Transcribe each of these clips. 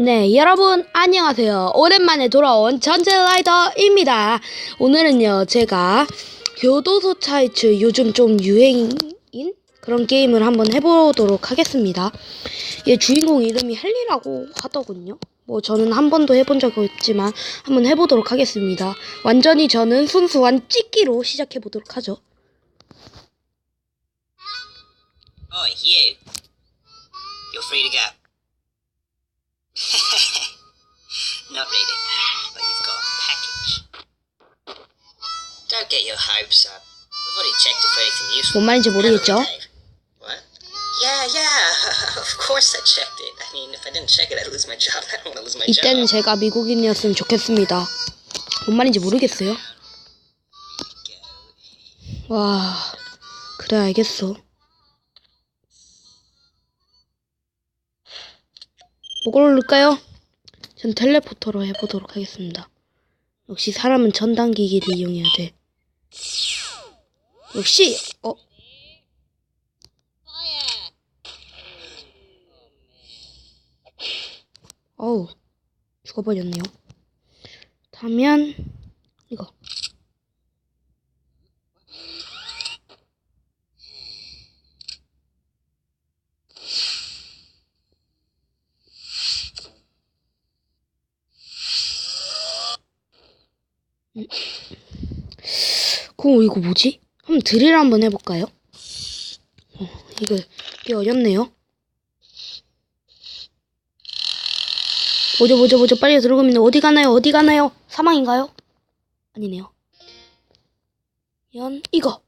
네, 여러분 안녕하세요. 오랜만에 돌아온 전젤라이더입니다. 오늘은요, 제가 교도소 차이츠 요즘 좀 유행인 그런 게임을 한번 해보도록 하겠습니다. 얘 주인공 이름이 헨리라고 하더군요. 뭐 저는 한 번도 해본 적 없지만 한번 해보도록 하겠습니다. 완전히 저는 순수한 찍기로 시작해보도록 하죠. Oi, you. You're free to go. Not really, but you've got a package. Don't get your hopes up. We've already checked it for anything useful. 뭔 말인지 모르겠죠? What? Yeah, yeah. of course I checked it. I mean, if I didn't check it, I'd lose my job. I don't want to lose my 이때는 job. 제가 미국인이었으면 좋겠습니다. 뭔 말인지 모르겠어요. 와, 그래 알겠어. 뭐 고를까요? 전 텔레포터로 해보도록 하겠습니다. 역시 사람은 전단기기를 이용해야 돼. 역시 어 어우 죽어버렸네요. 다면 이거 그럼 이거 뭐지? 한번 드릴 한번 해볼까요? 어, 이거 꽤 어렵네요. 뭐죠 뭐죠 뭐죠 빨리 들어가면 어디 가나요 어디 가나요 사망인가요? 아니네요 연 이거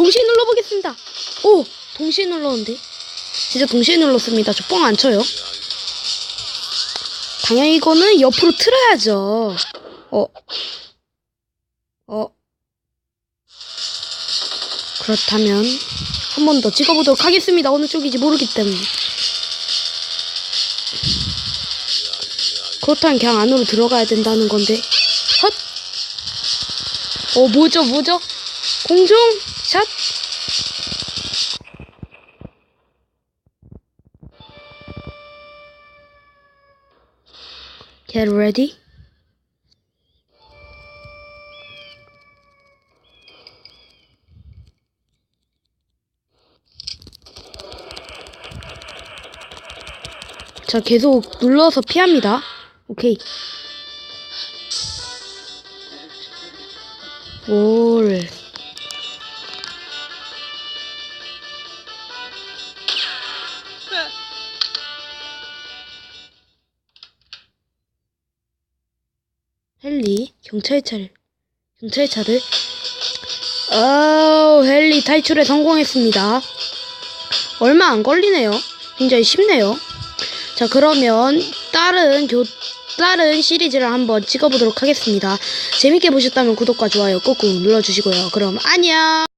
동시에 눌러보겠습니다 오 동시에 눌렀는데 진짜 동시에 눌렀습니다 저 뻥 안 쳐요 당연히 이거는 옆으로 틀어야죠. 어. 어. 그렇다면 한 번 더 찍어보도록 하겠습니다. 어느 쪽인지 모르기 때문에. 그렇다면 그냥 안으로 들어가야 된다는 건데. 헛! 어, 뭐죠, 뭐죠? 공중 샷! Get ready. 자, 계속 눌러서 피합니다. 오케이. 올. 헨리 경찰차를 경찰차를 어 헨리 탈출에 성공했습니다. 얼마 안 걸리네요. 굉장히 쉽네요. 자 그러면 다른 교 다른 시리즈를 한번 찍어보도록 하겠습니다. 재밌게 보셨다면 구독과 좋아요 꾹꾹 눌러주시고요. 그럼 안녕.